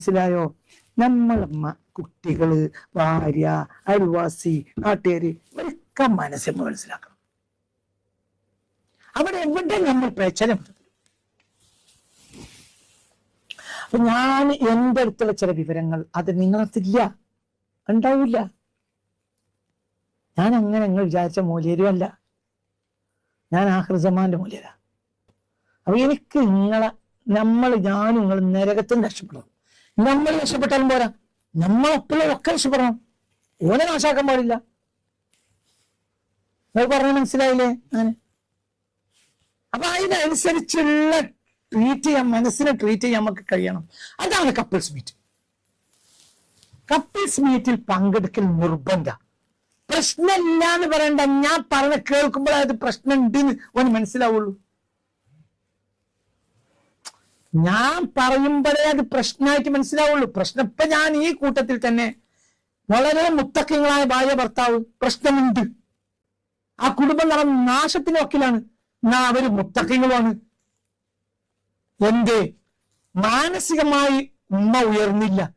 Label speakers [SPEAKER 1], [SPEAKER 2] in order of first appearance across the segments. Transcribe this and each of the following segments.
[SPEAKER 1] മനസ്സിലായോ? നമ്മളമ്മ കുട്ടികൾ ഭാര്യ അയൽവാസി നാട്ടുകാര് ഇവരൊക്കെ മനസ്സിൽ മനസ്സിലാക്കണം. അവിടെ എവിടെ നമ്മൾ പ്രചനം അപ്പൊ ഞാൻ എന്റെ അടുത്തുള്ള ചില വിവരങ്ങൾ അത് നിങ്ങളത്തില്ല ഉണ്ടാവില്ല. ഞാൻ അങ്ങനെ നിങ്ങൾ വിചാരിച്ച മൂല്യരും അല്ല ഞാൻ ആഹൃസമാന്റെ മൂല്യരാ. അപ്പൊ എനിക്ക് നിങ്ങളെ നമ്മൾ ഞാനും നിങ്ങൾ നരകത്തിന് രക്ഷപ്പെടണം നമ്മൾ രക്ഷപ്പെട്ടാലും പോരാ. നമ്മളൊക്കെ രക്ഷപ്പെടണം. ഓനെ നാശാക്കാൻ പാടില്ല. പറഞ്ഞ മനസ്സിലായില്ലേ? അങ്ങനെ. അപ്പൊ അതിനനുസരിച്ചുള്ള ട്രീറ്റ് ചെയ്യാൻ മനസ്സിനെ ട്രീറ്റ് ചെയ്യാൻ നമുക്ക് കഴിയണം. അതാണ് കപ്പിൾസ് മീറ്റ് കപ്പിൾസ് മീറ്റിൽ പങ്കെടുക്കൽ നിർബന്ധ. പ്രശ്നമില്ല എന്ന് പറയണ്ട. ഞാൻ പറഞ്ഞ കേൾക്കുമ്പോൾ അത് പ്രശ്നം ഉണ്ട് എന്ന് ഓന് മനസ്സിലാവുള്ളൂ. ഞാൻ പറയുമ്പോഴേ അത് പ്രശ്നമായിട്ട് മനസ്സിലാവുള്ളൂ. പ്രശ്നം ഇപ്പൊ ഞാൻ ഈ കൂട്ടത്തിൽ തന്നെ വളരെ മുത്തക്കങ്ങളായ ഭാര്യ ഭർത്താവ് പ്രശ്നമുണ്ട്. ആ കുടുംബം നടന്ന നാശത്തിന് വക്കിലാണ്. എന്നാ അവർ മുത്തക്കങ്ങളുമാണ്. എന്ത്? മാനസികമായി ഉമ്മ ഉയർന്നില്ല.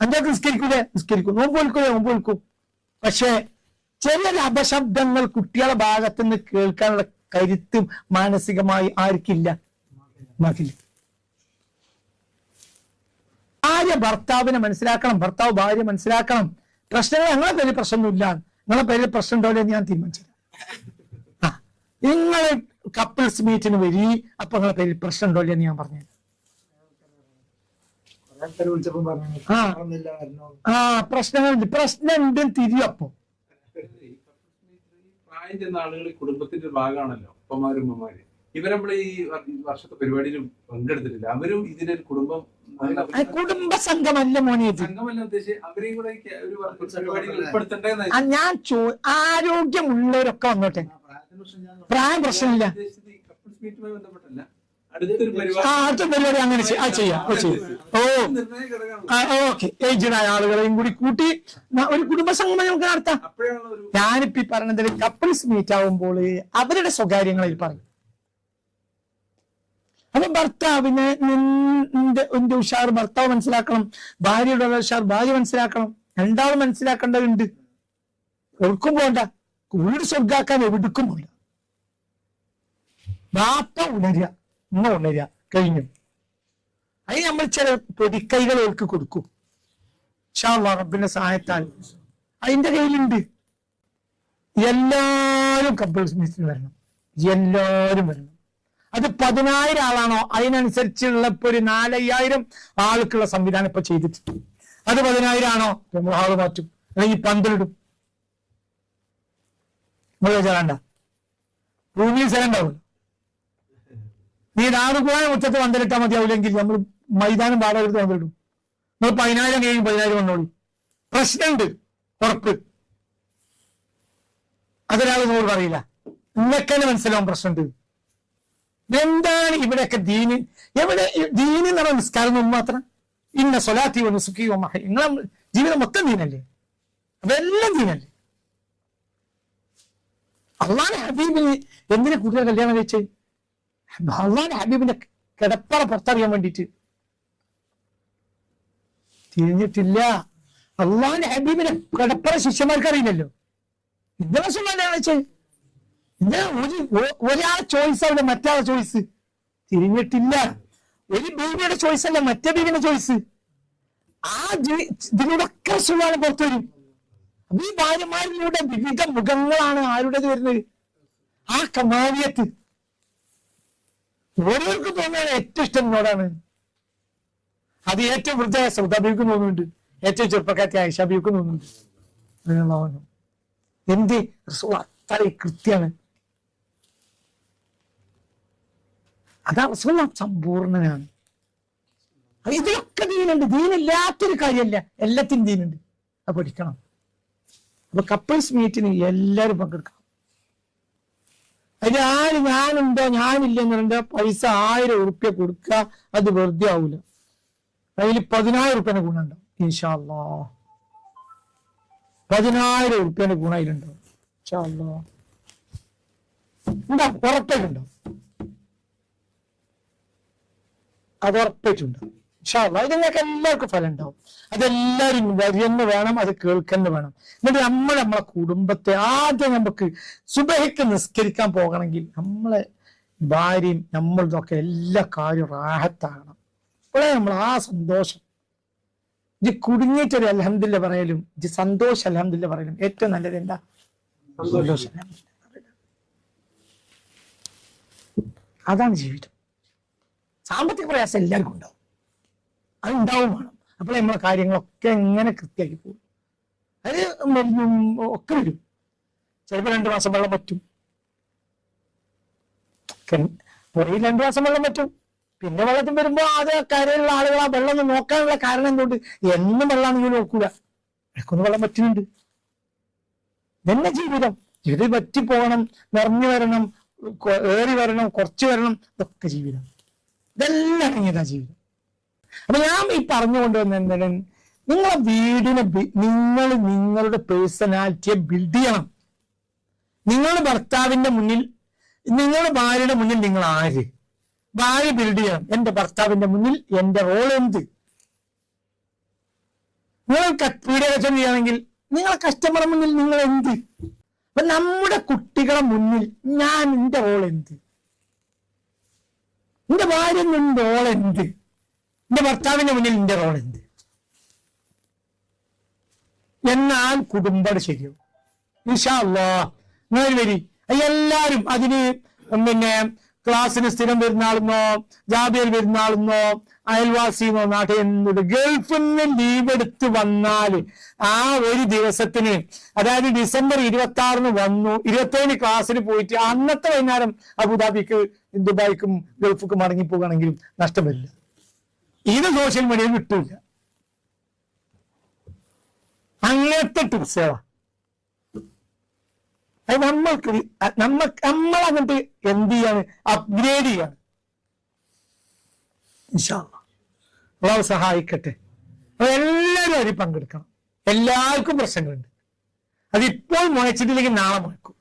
[SPEAKER 1] അഞ്ചാ നിസ്കരിക്കൂലേ? നിസ്കരിക്കും. നോമ്പ് വിൽക്കൂലേ നോമ്പ് വിൽക്കും പക്ഷേ ചില അപശബ്ദങ്ങൾ കുട്ടികളുടെ ഭാഗത്ത് നിന്ന് കേൾക്കാനുള്ള കരുത്തും മാനസികമായി ആർക്കില്ല. മകിൽ ഭാര്യ ഭർത്താവിനെ മനസ്സിലാക്കണം. ഭർത്താവ് ഭാര്യ മനസ്സിലാക്കണം. പ്രശ്നങ്ങൾ ഞങ്ങളെ പേരിൽ പ്രശ്നമൊന്നുമില്ല. നിങ്ങളെ പേരിൽ പ്രശ്നം ഉണ്ടോ ഞാൻ തീരുമാനിച്ചില്ല ആ നിങ്ങൾ കപ്പിൾസ് മീറ്റിന് വരി. അപ്പൊ നിങ്ങളെ പേരിൽ പ്രശ്നം ഉണ്ടോ എന്ന് ഞാൻ പറഞ്ഞു ആ. പ്രശ്നങ്ങളുണ്ട്. പ്രശ്നം ഉണ്ട് തിരിയപ്പോ
[SPEAKER 2] അപ്പൊ പ്രായം ചെന്ന ആളുകൾ കുടുംബത്തിന്റെ ഭാഗമാണല്ലോ. ഉപ്പമാരും ഉമ്മമാര്. ഇവർ നമ്മൾ ഈ വർഷത്തെ പരിപാടിയിൽ പങ്കെടുത്തിട്ടില്ല. അവരും ഇതിനൊരു കുടുംബം
[SPEAKER 1] കുടുംബ സംഘമല്ല മോനെ ഇത്.
[SPEAKER 2] സംഘമല്ല ഉദ്ദേശിച്ച് അവരെയും കൂടെ ഒരു പരിപാടിയിൽ
[SPEAKER 1] ഞാൻ ചോ ആരോഗ്യമുള്ളവരൊക്കെ വന്നോട്ടെ. പ്രായം പ്രശ്നമില്ല.
[SPEAKER 2] ബന്ധപ്പെട്ടല്ല. അടുത്തൊരു
[SPEAKER 1] ആ
[SPEAKER 2] പരിപാടി
[SPEAKER 1] അടുത്ത പരിപാടി അങ്ങനെ ചെയ്യ- ഓ. ഓക്കെ. ഏജ്ഡായ ആളുകളെയും കൂടി കൂട്ടി ഒരു കുടുംബ സംഗമം നമുക്ക് നടത്താം.
[SPEAKER 2] അപ്പോഴാണ് ഒരു
[SPEAKER 1] ഞാനിപ്പോ ഈ പറഞ്ഞതിൽ കപ്പിൾസ് മീറ്റ് ആവുമ്പോൾ അവരുടെ സ്വകാര്യങ്ങളിൽ പറയും. അപ്പൊ ഭർത്താവിന് നിന്റെ എന്റെ ഉഷാർ ഭർത്താവ് മനസ്സിലാക്കണം. ഭാര്യയുടെ ഉഷാർ ഭാര്യ മനസ്സിലാക്കണം. രണ്ടാളും മനസ്സിലാക്കേണ്ടതുണ്ട്. എവിടേക്കും പോണ്ട. വീട് സ്വർഗാക്കാൻ എവിടേക്കും പോണ്ട. ബാപ്പ ഉണരുക. ഉമ്മ ഉണരുക. കഴിഞ്ഞു. അതിന് നമ്മൾ ചില പൊടിക്കൈകൾ അവർക്ക് കൊടുക്കും. അല്ലാഹ് റബ്ബിന്റെ സഹായത്താൽ. അതിന്റെ കയ്യിലുണ്ട്. എല്ലാരും കപ്പിൾസ് മീറ്റിന് വരണം. എല്ലാരും വരണം. അത് പതിനായിരം ആളാണോ അതിനനുസരിച്ചുള്ള ഇപ്പൊ ഒരു നാലയ്യായിരം ആൾക്കുള്ള സംവിധാനം ഇപ്പൊ ചെയ്തിട്ടുണ്ട്. അത് പതിനായിരം ആണോ നമ്മൾ ആൾ മാറ്റും. അല്ലെങ്കിൽ പന്തലിടും നമ്മൾ ഭൂമിയിൽ സ്ഥലം ഉണ്ടാവില്ല നീ നാടുപോയ മുറ്റത്ത് പന്തലിട്ടാൽ മതിയാവില്ലെങ്കിൽ നമ്മൾ മൈതാനം വാടക എടുത്ത് പന്തലിടും നമ്മൾ പതിനായിരം കഴിയും പതിനായിരം വന്നോളൂ. പ്രശ്നമുണ്ട് ഉറപ്പ്. അതൊരാൾ നോട് പറയില്ല. ഇന്നൊക്കെ മനസ്സിലാവും പ്രശ്നമുണ്ട് എന്താണ് ഇവിടെയൊക്കെ ദീന്? എവിടെ ദീന് എന്ന് നിസ്കാരം ഒന്നും മാത്രം? ഇന്ന സൊലാത്തി വന്നു സുഖിയോ മഹ നിങ്ങളെ ജീവിതം മൊത്തം ദീനല്ലേ? അപ്പൊ ദീനല്ലേ? അള്ളാൻ ഹബീബിന് എന്തിനെ കൂടുതൽ കല്യാണം കഴിച്ചത് അള്ളാൻ ഹബീബിന്റെ കിടപ്പറ പുറത്തറിയാൻ വേണ്ടിയിട്ട്. തിരിഞ്ഞിട്ടില്ല. അള്ളാൻ ഹബീബിനെ കിടപ്പറ ശിഷ്യന്മാർക്ക് അറിയില്ലല്ലോ ഇന്ദ്രസം കല്യാണം കഴിച്ചത് ഇങ്ങനെ ഒരു ഒരാ ചോയ്സ് അവിടെ മറ്റാളെ ചോയ്സ് തിരിഞ്ഞിട്ടില്ല. ഒരു ബീവിയുടെ ചോയ്സ് അല്ല മറ്റേ ബീവിയുടെ ചോയ്സ് ആ ഇതിലൂടെയൊക്കെ സുഖമാണ് പുറത്തു വരും. ഈ ഭാര്യമാരിലൂടെ വിവിധ മുഖങ്ങളാണ് ആരുടേത് വരുന്നത്? ആ കമാവിയത്ത് ഓരോർക്കും തോന്നുന്നത് ഏറ്റവും ഇഷ്ടം എന്നോടാണ്. അത് ഏറ്റവും വൃദ്ധയായ സൗദാബിക്ക് തോന്നുന്നുണ്ട്. ഏറ്റവും ചെറുപ്പക്കാരത്തെ ആയിഷാബിക്കും തോന്നുന്നുണ്ട്. എന്ത്? അത്ര കൃത്യാണ് അതാ റസൂൽ സമ്പൂർണനാണ് ഇതിലൊക്കെ ദീനുണ്ട്. ദീനില്ലാത്തൊരു കാര്യമല്ല എല്ലാത്തിനും ദീനുണ്ട്. അത് പഠിക്കണം. അപ്പൊ കപ്പിൾസ് മീറ്റിന് എല്ലാവരും പങ്കെടുക്കണം. അതിൽ ആര് ഞാനുണ്ടോ ഞാനില്ല പറഞ്ഞാൽ പൈസ ആയിരം ഉറുപ്പ്യ കൊടുക്കുക അത് വെറുതെ ആവൂല. അതിൽ പതിനായിരം ഉറുപ്പ്യന്റെ ഗുണമുണ്ടാവും. ഇൻഷാല്ലോ പതിനായിരം ഉറുപ്പ്യന്റെ ഗുണം അതിലുണ്ടാവും ഇൻഷാ അല്ലാ. ഉണ്ടാവും അത് ഉറപ്പായിട്ടുണ്ട്. ഇൻഷാല്ലാ ഇത് നിങ്ങൾക്ക് എല്ലാവർക്കും ഫലം ഉണ്ടാവും അതെല്ലാവരും വരുന്ന വേണം അത് കേൾക്കുന്ന വേണം. എന്നിട്ട് നമ്മൾ നമ്മളെ കുടുംബത്തെ ആദ്യം നമുക്ക് സുബഹിക്ക് നിസ്കരിക്കാൻ പോകണമെങ്കിൽ നമ്മളെ ഭാര്യയും നമ്മളിതൊക്കെ എല്ലാ കാര്യവും റാഹത്താകണം. ഇപ്പോഴേ നമ്മൾ ആ സന്തോഷം. ഇത് കുടുങ്ങിയിട്ടൊരു അലഹമില്ല പറയലും ഇത് സന്തോഷം അലഹമില്ല പറയലും ഏറ്റവും നല്ലത് എന്താ? സന്തോഷം. അതാണ് ജീവിതം. സാമ്പത്തിക പ്രയാസം എല്ലാവർക്കും ഉണ്ടാവും. അത് ഉണ്ടാവും വേണം. അപ്പോൾ നമ്മളെ കാര്യങ്ങളൊക്കെ എങ്ങനെ കൃത്യമായി പോകും. അത് ഒക്കെ വരും. ചിലപ്പോൾ രണ്ട് മാസം വെള്ളം പറ്റും. പുറയിൽ രണ്ടു മാസം വെള്ളം പറ്റും. പിന്നെ വെള്ളത്തിൽ വരുമ്പോൾ അത് കരയിലുള്ള ആളുകൾ ആ വെള്ളം നോക്കാനുള്ള കാരണം എന്തുകൊണ്ട്? എന്നും വെള്ളമാണെങ്കിൽ നോക്കൂല. ഇടയ്ക്കൊന്ന് വെള്ളം പറ്റുന്നുണ്ട്. ഇതന്നെ ജീവിതം. ഇത് പറ്റി പോകണം നിറഞ്ഞു വരണം ഏറി വരണം കുറച്ച് വരണം ഇതൊക്കെ ജീവിതം. ഇതെല്ലാം കഴിഞ്ഞതാ ജീവിതം. അപ്പൊ ഞാൻ ഈ പറഞ്ഞുകൊണ്ടുവന്ന എന്താണ്? നിങ്ങളെ വീടിനെ നിങ്ങൾ നിങ്ങളുടെ പേഴ്സണാലിറ്റിയെ ബിൽഡ് ചെയ്യണം. നിങ്ങളുടെ ഭർത്താവിന്റെ മുന്നിൽ നിങ്ങളുടെ ഭാര്യയുടെ മുന്നിൽ നിങ്ങൾ ആര്? ഭാര്യ ബിൽഡ് ചെയ്യണം. എന്റെ ഭർത്താവിന്റെ മുന്നിൽ എന്റെ റോൾ എന്ത്? നിങ്ങൾ വീഡിയോ കച്ചവടം ചെയ്യുകയാണെങ്കിൽ നിങ്ങളെ കസ്റ്റമറുടെ മുന്നിൽ നിങ്ങൾ എന്ത്? അപ്പൊ നമ്മുടെ കുട്ടികളെ മുന്നിൽ ഞാൻ എന്റെ റോൾ എന്ത്? എന്റെ ഭാര്യ നിന്റെ റോൾ എന്ത് എന്റെ ഭർത്താവിന്റെ മുന്നിൽ എന്റെ റോൾ എന്ത് എന്നാൽ കുടുംബം ശരിയാവും. ഇഷാല്ലോ നിങ്ങൾ വരി എല്ലാരും അതിന് പിന്നെ ക്ലാസ്സിന് സ്ഥിരം വരുന്ന ആളെന്നോ ജാബിയൽ വരുന്ന ആളെന്നോ അയൽവാസിന്നോ നാട്ടിൽ എന്നത് ഗൾഫിൽ നിന്ന് ലീവ് എടുത്ത് വന്നാൽ ആ ഒരു ദിവസത്തിന് അതായത് ഡിസംബർ ഇരുപത്തി ആറിന് വന്നു ഇരുപത്തേഴിന് ക്ലാസ്സിന് പോയിട്ട് അന്നത്തെ വൈകുന്നേരം അബുദാബിക്ക് ദുബായിക്കും ഗൾഫിക്കും മടങ്ങി പോകുകയാണെങ്കിലും നഷ്ടം വരില്ല ഇത് സോഷ്യൽ മീഡിയയിൽ കിട്ടൂല അങ്ങനത്തെ ടിപ്സുകളാ അത് നമ്മൾക്ക് നമ്മ നമ്മൾ അങ്ങോട്ട് എന്ത് ചെയ്യാണ്? അപ്ഗ്രേഡ് ചെയ്യാണ്. സഹായിക്കട്ടെ. അപ്പൊ എല്ലാവരും അതിൽ പങ്കെടുക്കണം. എല്ലാവർക്കും പ്രശ്നങ്ങളുണ്ട്. അതിപ്പോൾ മുഴച്ചിട്ടില്ലെങ്കിൽ നാളെ മുഴക്കും.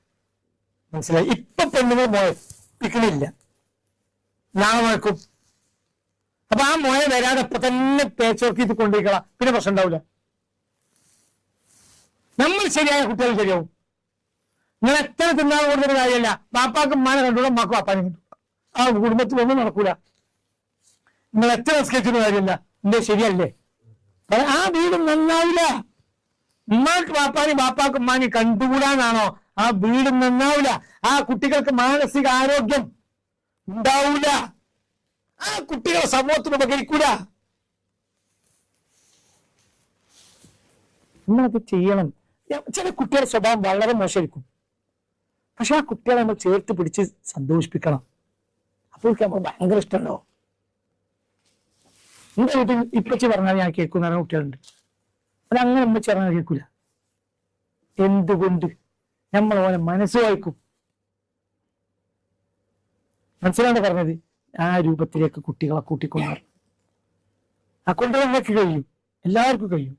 [SPEAKER 1] മനസ്സിലായി? ഇപ്പൊ പെണ്ണുങ്ങൾ മുഴപ്പിക്കണില്ല. നാളെ അപ്പൊ ആ മുഴ വരാതെ ഇപ്പൊ തന്നെ പേച്ചോർക്ക് ഇത് കൊണ്ടുപോയിക്കളാം. പിന്നെ പ്രശ്നം ഉണ്ടാവില്ല നമ്മൾ ശരിയായ കുട്ടികൾ ശരിയാവും. നിങ്ങൾ എത്ര തിന്നാൻ കൊടുത്തൊരു കാര്യമല്ല. ബാപ്പാക്കും മാനെ കണ്ടുകൂടാ മാക്കും അപ്പാനെ കണ്ടു. ആ കുടുംബത്തിൽ ഒന്നും നടക്കൂല. നിങ്ങൾ എത്ര നിസ്കരിച്ചിട്ട് കാര്യമില്ല. എന്റെ ശരിയല്ലേ? ആ വീട് നന്നാവില്ല ഉമ്മാക്ക് ബാപ്പാനി ബാപ്പാക്കും മാനി കണ്ടുകൂടാനാണോ? ആ വീട് നന്നാവില്ല ആ കുട്ടികൾക്ക് മാനസിക ആരോഗ്യം ഉണ്ടാവൂല. ആ കുട്ടികളെ സമൂഹത്തിന് ഉപകരിക്കൂല നമ്മളത് ചെയ്യണം. ചില കുട്ടികളുടെ സ്വഭാവം വളരെ മോശമായിരിക്കും. പക്ഷെ ആ കുട്ടികളെ നമ്മൾ ചേർത്ത് പിടിച്ച് സന്തോഷിപ്പിക്കണം. അപ്പോൾ നമ്മൾ ഭയങ്കര ഇഷ്ടമുണ്ടോ? എന്റെ വീട്ടിൽ ഇപ്പച്ചി പറഞ്ഞാൽ ഞാൻ കേൾക്കുന്ന കുട്ടികളുണ്ട്. അത് അങ്ങനെ ഉമ്മച്ചി പറഞ്ഞാൽ കേൾക്കൂല. എന്തുകൊണ്ട്? നമ്മൾ മനസ്സ് വായിക്കും. മനസ്സിലാണ് പറഞ്ഞത്? ആ രൂപത്തിലേക്ക് കുട്ടികളെ കൂട്ടിക്കൊണ്ടു ആ കൊണ്ടുവന്നൊക്കെ കഴിയും. എല്ലാവർക്കും കഴിയും.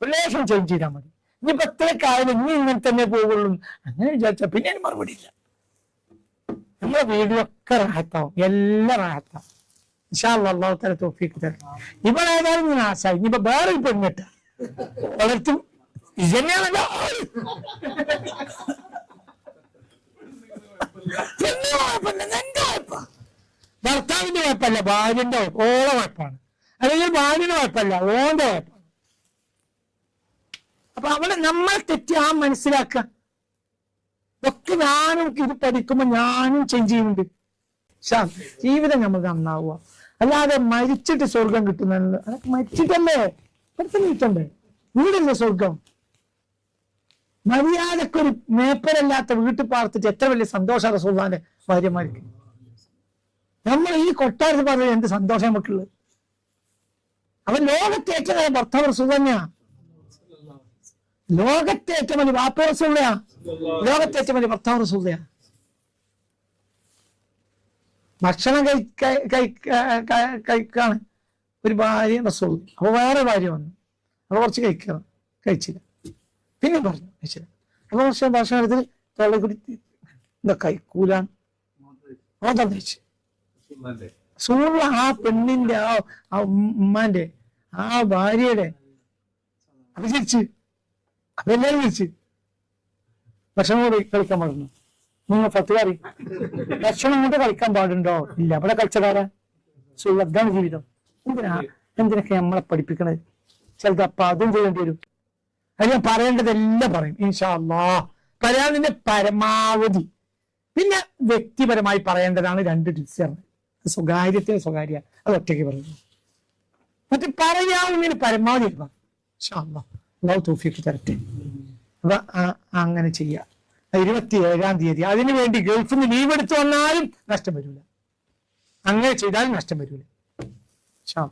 [SPEAKER 1] റിലേഷൻ ചേഞ്ച് ചെയ്താൽ മതി. ഇനിയിപ്പോ എത്രക്കായാലും ഇനി ഇങ്ങനെ തന്നെ പോകുള്ളൂ. അങ്ങനെ വിചാരിച്ചാൽ പിന്നെ അതിന് മറുപടി ഇല്ല. നമ്മളെ വീഡിയോക്കെ റാഹത്താവും. എല്ലാം റാഹത്താവും. ഇൻഷാല്ലാ അള്ളാഹു തല തോഫിക്ക് തരണം. ഇവളേതായാലും ഞാൻ ആശ. ഇനിയിപ്പോ വേറെ ഒരു പെണ്ണിട്ട വളർത്തും. ഇതന്നെയാണല്ലോ പെണ്ണിന് കുഴപ്പമില്ല, നിന്റെ കുഴപ്പാ. ഭർത്താവിന്റെ കുഴപ്പമല്ല ഭാര്യന്റെ ഓളെ കുഴപ്പമാണ്. അല്ലെങ്കിൽ ഭാര്യയുടെ കുഴപ്പമല്ല ഓന്റെ കുഴപ്പം അപ്പൊ അവിടെ നമ്മൾ തെറ്റി ആ മനസ്സിലാക്കുക. ഒക്കെ ഞാനും ഇത് പഠിക്കുമ്പോ ഞാനും ചേഞ്ച് ചെയ്യുന്നുണ്ട്. ജീവിതം നമ്മൾ നന്നാവുക. അല്ലാതെ മരിച്ചിട്ട് സ്വർഗം കിട്ടുന്ന അതൊക്കെ മരിച്ചിട്ടല്ലേ? ഇപ്പഴത്തെ കിട്ടണ്ടേ? വീടല്ലേ സ്വർഗം? മര്യാദക്കൊരു മേപ്പരല്ലാത്ത വീട്ടിൽ പാർത്തിട്ട് എത്ര വലിയ സന്തോഷ റസൂള്ളാന്റെ ഭാര്യമാർക്ക്. നമ്മൾ ഈ കൊട്ടാരത്തിൽ പറഞ്ഞ എന്ത് സന്തോഷം നമുക്കുള്ളത്? അവൻ ലോകത്തെ ഏറ്റവും വലിയ ഭർത്താവ് റസൂൽ തന്നെയാ. ലോകത്തെ ഏറ്റവും വലിയ വാപ്പ റസൂലയാ ഭർത്താവ് റസൂള്ളയാ ഭക്ഷണം കഴിക്കാണ് ഒരു ഭാര്യ റസൂൾ അപ്പൊ വേറെ ഭാര്യ വന്നു. അപ്പൊ കുറച്ച് കഴിക്കണം. കഴിച്ചില്ല. പിന്നെ പറഞ്ഞു കഴിച്ചില്ല. അപ്പൊ കുറച്ച് ഭക്ഷണത്തിൽ തള്ളി കുടി എന്താ കഴിക്കൂലാണ് ഓതം കഴിച്ചു
[SPEAKER 2] റസൂലുള്ളാന്റെ
[SPEAKER 1] ആ പെണ്ണിന്റെ ആ ആ ഉമ്മാന്റെ ആ ഭാര്യയുടെ. അത് ചിരിച്ച്. അതെല്ലാരും ചിരിച്ച്. ഭക്ഷണം കൂടി കളിക്കാൻ പാടുന്നു നിങ്ങൾ പത്ത് കറി ഭക്ഷണം കൊണ്ട് കളിക്കാൻ പാടുണ്ടോ? ഇല്ല. അവിടെ കളിച്ചതാരാ സുള്ള അതാണ് ജീവിതം. എന്തിനാ? എന്തിനൊക്കെ നമ്മളെ പഠിപ്പിക്കണത്? ചിലത് അപ്പൊ അതും ചെയ്യേണ്ടി വരും. അത് ഞാൻ പറയേണ്ടതെല്ലാം പറയും. ഇൻഷാ അല്ലാ പറയാതിന്റെ പരമാവധി. പിന്നെ വ്യക്തിപരമായി പറയേണ്ടതാണ് രണ്ട് ടീച്ചർ സ്വകാര്യത്തിന് സ്വകാര്യ അത് ഒറ്റയ്ക്ക് പറയുന്നു മറ്റു പറയാവുന്നതിന് പരമാവധി തൗഫീഖ് തരട്ടെ. അപ്പൊ അങ്ങനെ ചെയ്യാം. ഇരുപത്തി ഏഴാം തീയതി അതിനു വേണ്ടി ഗൾഫിൽ നിന്ന് ലീവ് എടുത്തു വന്നാലും നഷ്ടം വരില്ല അങ്ങനെ ചെയ്താലും നഷ്ടം വരില്ല അല്ലാ